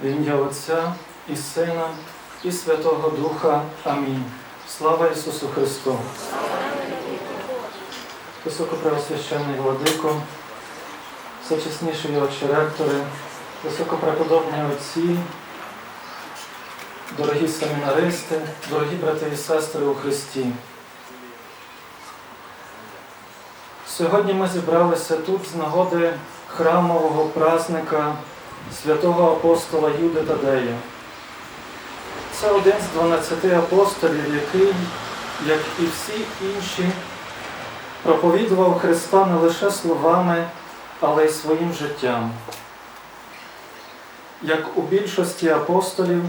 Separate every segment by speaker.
Speaker 1: В ім'я Отця і Сина, і Святого Духа. Амінь. Слава Ісусу Христу! Високопреосвященний владико, всечесніші отче ректори, високопреподобні отці, дорогі семінаристи, дорогі брати і сестри у Христі. Сьогодні ми зібралися тут з нагоди храмового празника святого апостола Юди Тадея. Це один з 12 апостолів, який, як і всі інші, проповідував Христа не лише словами, але й своїм життям. Як у більшості апостолів,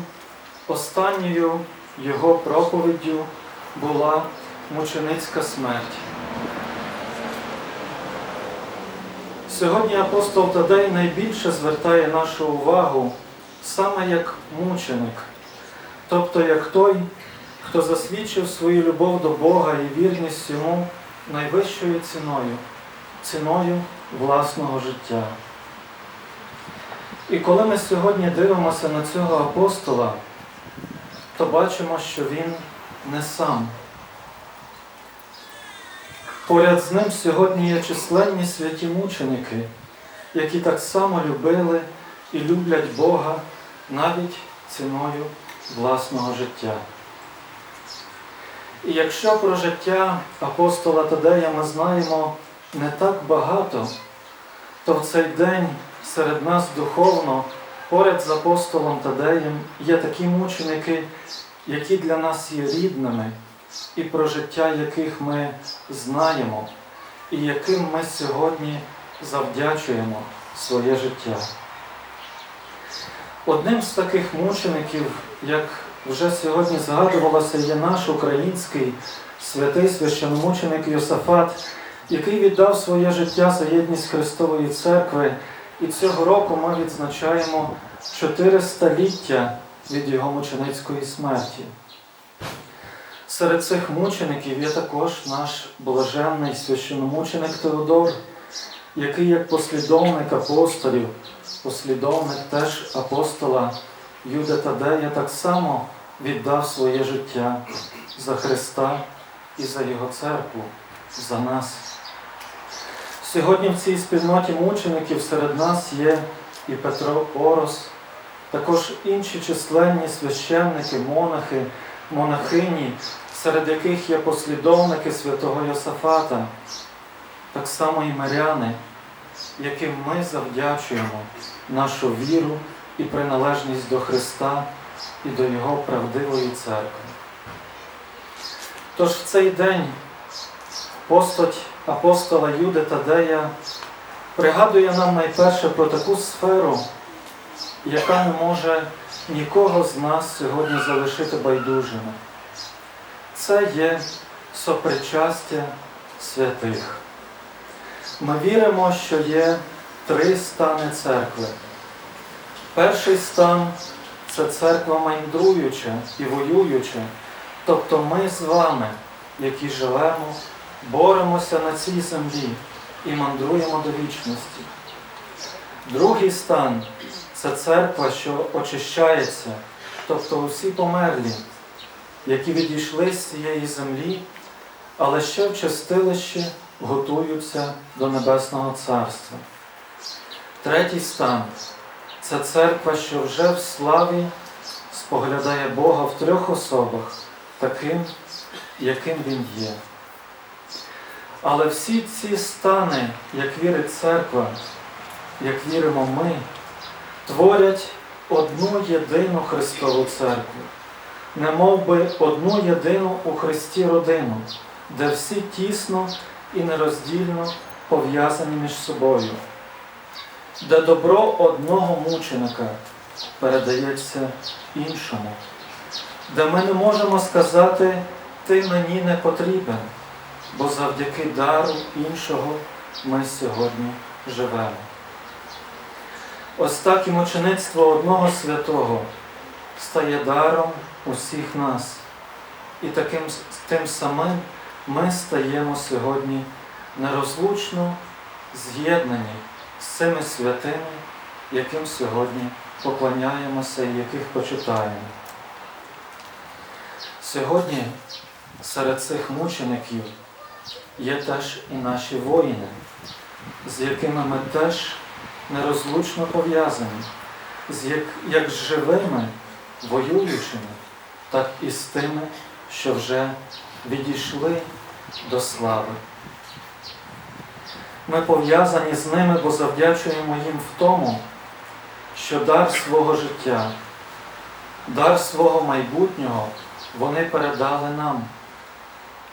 Speaker 1: останньою його проповіддю була мученицька смерть. Сьогодні апостол Тадей найбільше звертає нашу увагу саме як мученик, тобто як той, хто засвідчив свою любов до Бога і вірність йому найвищою ціною, ціною власного життя. І коли ми сьогодні дивимося на цього апостола, то бачимо, що він не сам. Поряд з ним сьогодні є численні святі мученики, які так само любили і люблять Бога навіть ціною власного життя. І якщо про життя апостола Тадея ми знаємо не так багато, то в цей день серед нас духовно, поряд з апостолом Тадеєм, є такі мученики, які для нас є рідними і про життя яких ми знаємо, і яким ми сьогодні завдячуємо своє життя. Одним з таких мучеників, як вже сьогодні згадувалося, є наш український святий священомученик Йосафат, який віддав своє життя за єдність Христової Церкви, і цього року ми відзначаємо 400 ліття від його мученицької смерті. Серед цих мучеників є також наш блаженний священомученик Теодор, який як послідовник апостолів, послідовник теж апостола Юда Тадея так само віддав своє життя за Христа і за Його церкву, за нас. Сьогодні в цій спільноті мучеників серед нас є і Петро Орос, також інші численні священники, монахи, монахині, серед яких є послідовники святого Йосафата, так само і миряни, яким ми завдячуємо нашу віру і приналежність до Христа і до Його правдивої церкви. Тож в цей день постать апостола Юди Тадея пригадує нам найперше про таку сферу, яка не може нікого з нас сьогодні залишити байдужими. Це є сопричастя святих. Ми віримо, що є три стани церкви. Перший стан це церква мандруюча і воююча, тобто ми з вами, які живемо, боремося на цій землі і мандруємо до вічності. Другий стан це церква, що очищається, тобто усі померлі, які відійшли з цієї землі, але ще в чистилищі готуються до Небесного Царства. Третій стан це церква, що вже в славі споглядає Бога в трьох особах, таким, яким Він є. Але всі ці стани, як вірить церква, як віримо ми, творять одну єдину Христову церкву, не мов би одну єдину у Христі родину, де всі тісно і нероздільно пов'язані між собою, де добро одного мученика передається іншому, де ми не можемо сказати, ти мені не потрібен, бо завдяки дару іншого ми сьогодні живемо. Ось так і мучеництво одного святого стає даром усіх нас. І таким тим самим ми стаємо сьогодні нерозлучно з'єднані з цими святими яким сьогодні поклоняємося і яких почитаємо. Сьогодні серед цих мучеників є теж і наші воїни, з якими ми теж нерозлучно пов'язані, з як, як живими, воюючими, так і з тими, що вже відійшли до слави. Ми пов'язані з ними, бо завдячуємо їм в тому, що дар свого життя, дар свого майбутнього вони передали нам,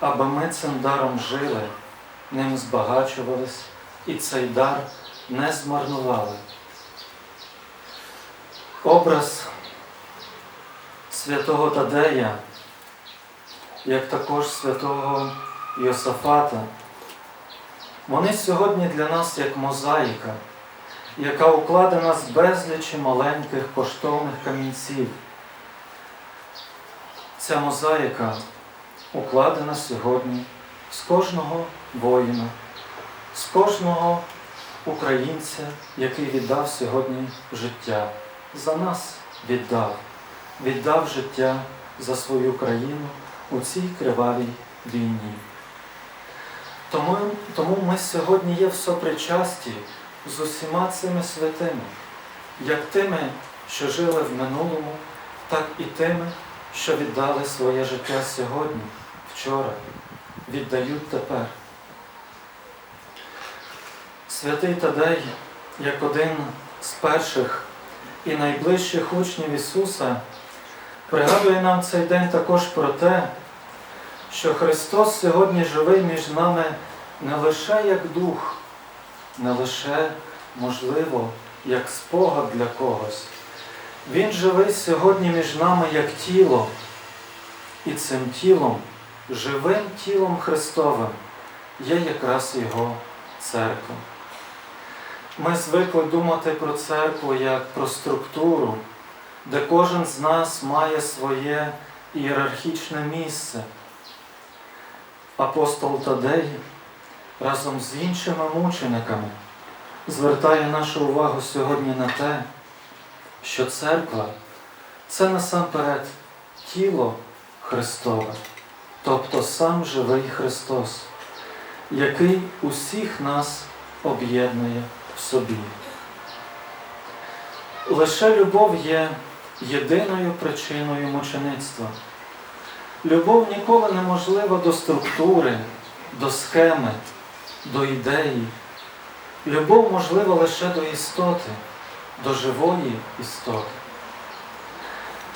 Speaker 1: аби ми цим даром жили, ним збагачувались і цей дар не змарнували. Образ святого Тадея, як також святого Йосафата, вони сьогодні для нас як мозаїка, яка укладена з безлічі маленьких коштовних камінців. Ця мозаїка укладена сьогодні з кожного воїна, з кожного українця, який віддав сьогодні життя. За нас віддав, віддав життя за свою країну у цій кривавій війні. Тому, тому ми сьогодні є в сопричасті з усіма цими святими, як тими, що жили в минулому, так і тими, що віддали своє життя сьогодні, вчора, віддають тепер. Святий Тадей, як один з перших і найближчих учнів Ісуса, пригадує нам цей день також про те, що Христос сьогодні живий між нами не лише як дух, не лише, можливо, як спогад для когось. Він живий сьогодні між нами як тіло, і цим тілом, живим тілом Христовим, є якраз Його церква. Ми звикли думати про церкву як про структуру, де кожен з нас має своє ієрархічне місце. Апостол Тадей разом з іншими мучениками звертає нашу увагу сьогодні на те, що церква це насамперед тіло Христове, тобто сам живий Христос, який усіх нас об'єднує в собі. Лише любов є єдиною причиною мучеництва. Любов ніколи неможлива до структури, до схеми, до ідеї. Любов можлива лише до істоти, до живої істоти.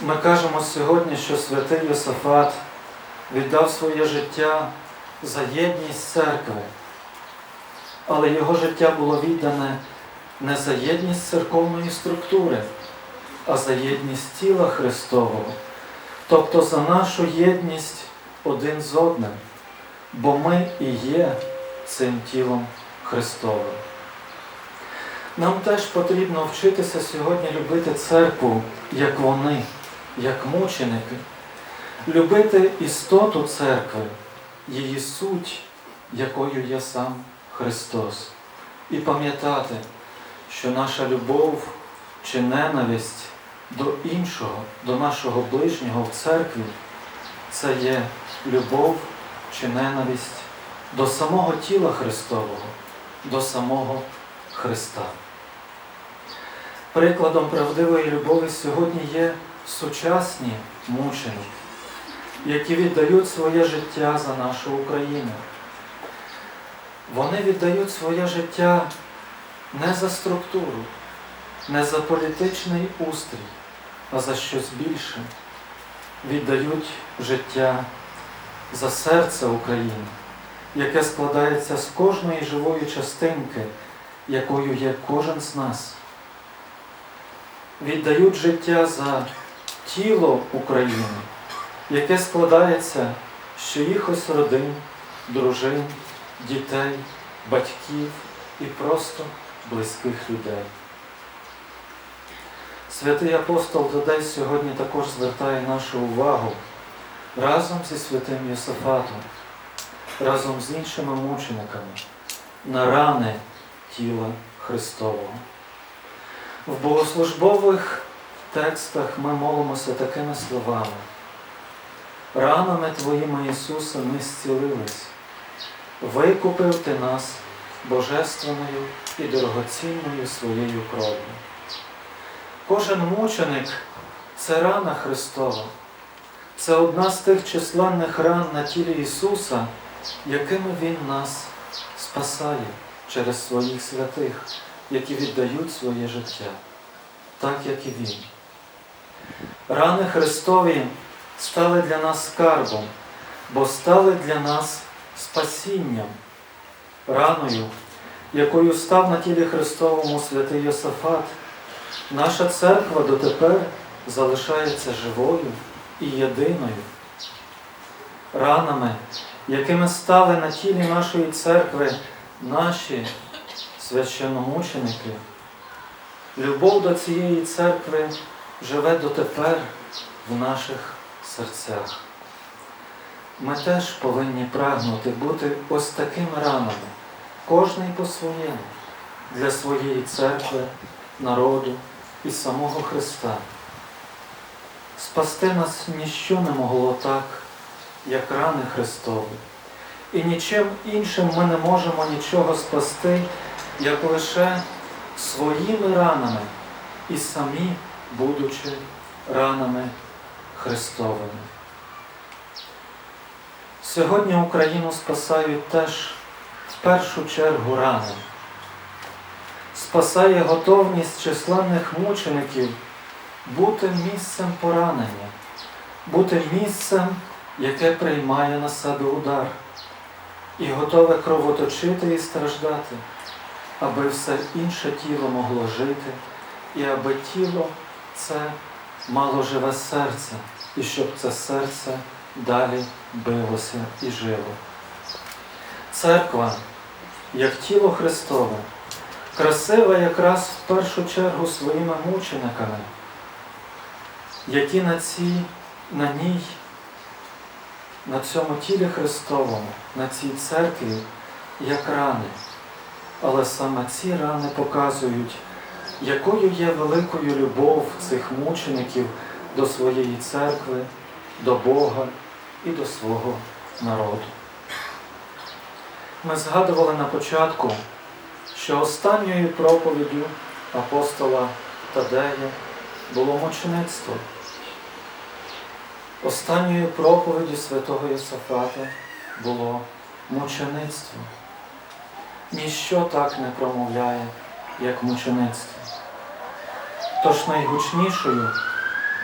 Speaker 1: Ми кажемо сьогодні, що святий Йосафат віддав своє життя за єдність церкви, але його життя було віддане не за єдність церковної структури, а за єдність тіла Христового, тобто за нашу єдність один з одним, бо ми і є цим тілом Христовим. Нам теж потрібно вчитися сьогодні любити церкву, як вони, як мученики, любити істоту церкви, її суть, якою є сам Христос, і пам'ятати, що наша любов чи ненависть до іншого, до нашого ближнього в церкві це є любов чи ненависть до самого тіла Христового, до самого Христа. Прикладом правдивої любові сьогодні є сучасні мученики, які віддають своє життя за нашу Україну. Вони віддають своє життя не за структуру, не за політичний устрій, а за щось більше. Віддають життя за серце України, яке складається з кожної живої частинки, якою є кожен з нас. Віддають життя за тіло України, яке складається з чиїхось родин, дружин, дітей, батьків і просто близьких людей. Святий апостол Тадей сьогодні також звертає нашу увагу разом зі святим Йосафатом, разом з іншими мучениками на рани тіла Христового. В богослужбових текстах ми молимося такими словами. Ранами Твоїми Ісуса ми зцілились, викупив Ти нас божественною і дорогоцінною своєю кров'ю. Кожен мученик це рана Христова. Це одна з тих численних ран на тілі Ісуса, якими Він нас спасає через своїх святих, які віддають своє життя, так як і Він. Рани Христові стали для нас скарбом, бо стали для нас спасінням, раною, якою став на тілі Христовому святий Йосафат. Наша церква дотепер залишається живою і єдиною. Ранами, якими стали на тілі нашої церкви наші священномученики, любов до цієї церкви живе дотепер в наших серцях. Ми теж повинні прагнути бути ось такими ранами, кожний по-своєму, для своєї церкви, народу і самого Христа. Спасти нас ніщо не могло так, як рани Христові. І нічим іншим ми не можемо нічого спасти, як лише своїми ранами і самі, будучи ранами Христовими. Сьогодні Україну спасають теж в першу чергу рани. Спасає готовність численних мучеників бути місцем поранення, бути місцем, яке приймає на себе удар, і готове кровоточити і страждати, аби все інше тіло могло жити, і аби тіло це мало живе серце, і щоб це серце далі билося і жило. Церква, як тіло Христове, красива якраз в першу чергу своїми мучениками, які на, цій, на ній, на цьому тілі Христовому, на цій церкві, як рани. Але саме ці рани показують, якою є великою любов цих мучеників до своєї церкви, до Бога і до свого народу. Ми згадували на початку, останньою проповіддю апостола Тадея було мучеництво. Останньою проповіддю святого Йосафата було мучеництво. Ніщо так не промовляє, як мучеництво. Тож найгучнішою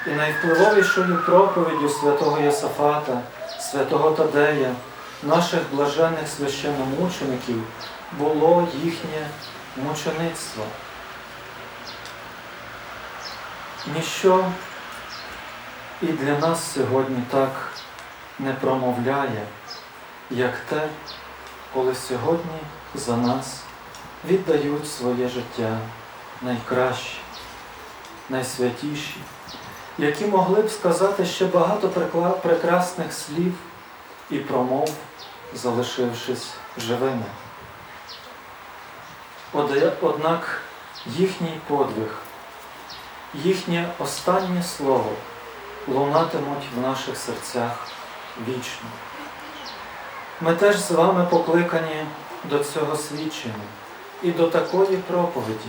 Speaker 1: і найвпливовішою проповіддю святого Йосафата, святого Тадея, наших блажених священномучеників було їхнє мучеництво. Ніщо і для нас сьогодні так не промовляє, як те, коли сьогодні за нас віддають своє життя найкращі, найсвятіші, які могли б сказати ще багато прекрасних слів і промов, залишившись живими. Однак їхній подвиг, їхнє останнє слово лунатимуть в наших серцях вічно. Ми теж з вами покликані до цього свідчення і до такої проповіді,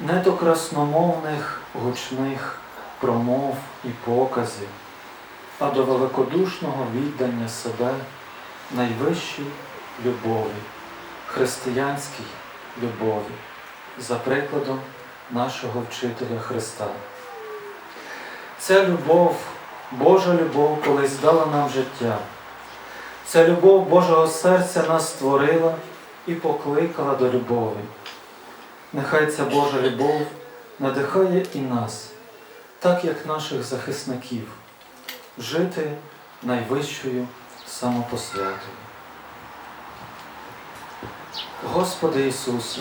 Speaker 1: не до красномовних гучних промов і показів, а до великодушного віддання себе найвищій любові, християнській любові, за прикладом нашого вчителя Христа. Ця любов, Божа любов колись дала нам життя. Ця любов Божого серця нас створила і покликала до любові. Нехай ця Божа любов надихає і нас, так як наших захисників, жити найвищою самопосвятою. Господи Ісусе,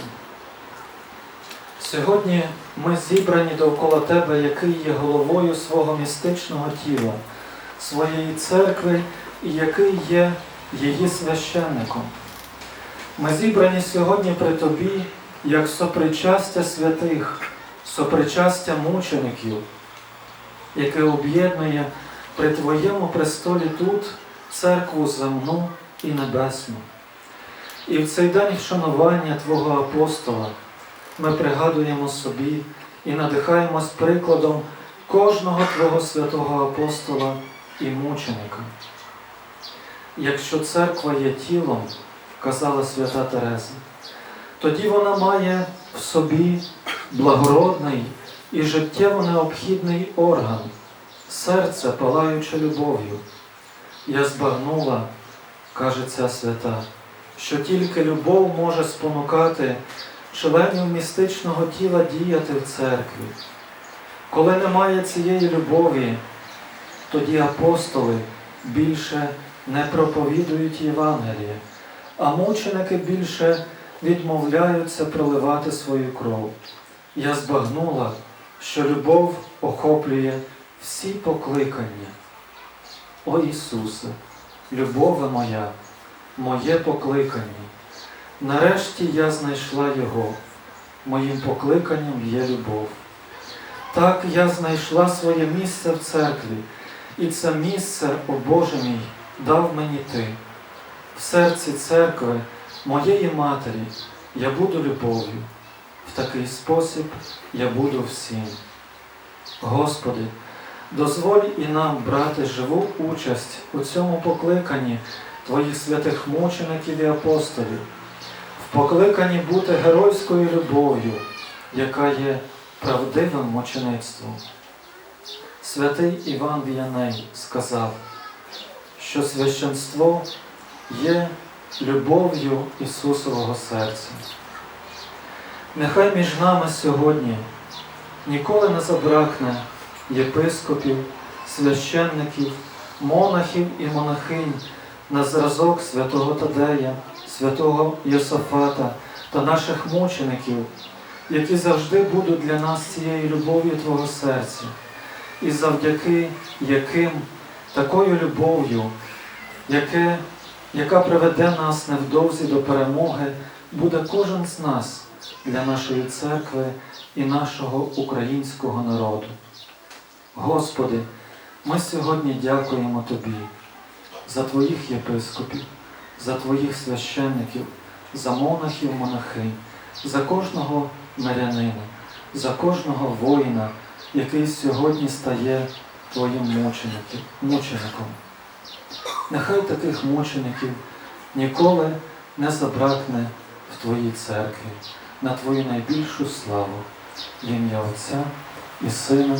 Speaker 1: сьогодні ми зібрані довкола Тебе, який є головою свого містичного тіла, своєї церкви і який є її священником. Ми зібрані сьогодні при Тобі як сопричастя святих, сопричастя мучеників, яке об'єднує при Твоєму престолі тут церкву земну і небесну. І в цей день вшанування Твого апостола ми пригадуємо собі і надихаємось прикладом кожного Твого святого апостола і мученика. Якщо церква є тілом, казала свята Тереза, тоді вона має в собі благородний і життєво необхідний орган, серце палаюче любов'ю. Я збагнула, каже ця свята, що тільки любов може спонукати членів містичного тіла діяти в церкві. Коли немає цієї любові, тоді апостоли більше не проповідують Євангеліє, а мученики більше відмовляються проливати свою кров. Я збагнула, що любов охоплює всі покликання. О Ісусе, любове моя, моє покликання. Нарешті я знайшла Його, моїм покликанням є любов. Так я знайшла своє місце в церкві, і це місце, о Боже мій, дав мені Ти. В серці церкви, моєї матері, я буду любов'ю. В такий спосіб я буду всім. Господи, дозволь і нам брати живу участь у цьому покликанні Твоїх святих мучеників і апостолів, в покликанні бути геройською любов'ю, яка є правдивим мучеництвом. Святий Іван Віяней сказав, що священство є любов'ю Ісусового серця. Нехай між нами сьогодні ніколи не забракне єпископів, священників, монахів і монахинь на зразок святого Тадея, святого Йосафата та наших мучеників, які завжди будуть для нас цією любов'ю Твого серця, і завдяки яким такою любов'ю, яке, яка приведе нас невдовзі до перемоги, буде кожен з нас для нашої церкви і нашого українського народу. Господи, ми сьогодні дякуємо Тобі за Твоїх єпископів, за Твоїх священників, за монахів, монахинь, за кожного мирянина, за кожного воїна, який сьогодні стає Твоїм мучеником. Нехай таких мучеників ніколи не забракне в Твоїй церкві на Твою найбільшу славу, в ім'я Отця і Сина,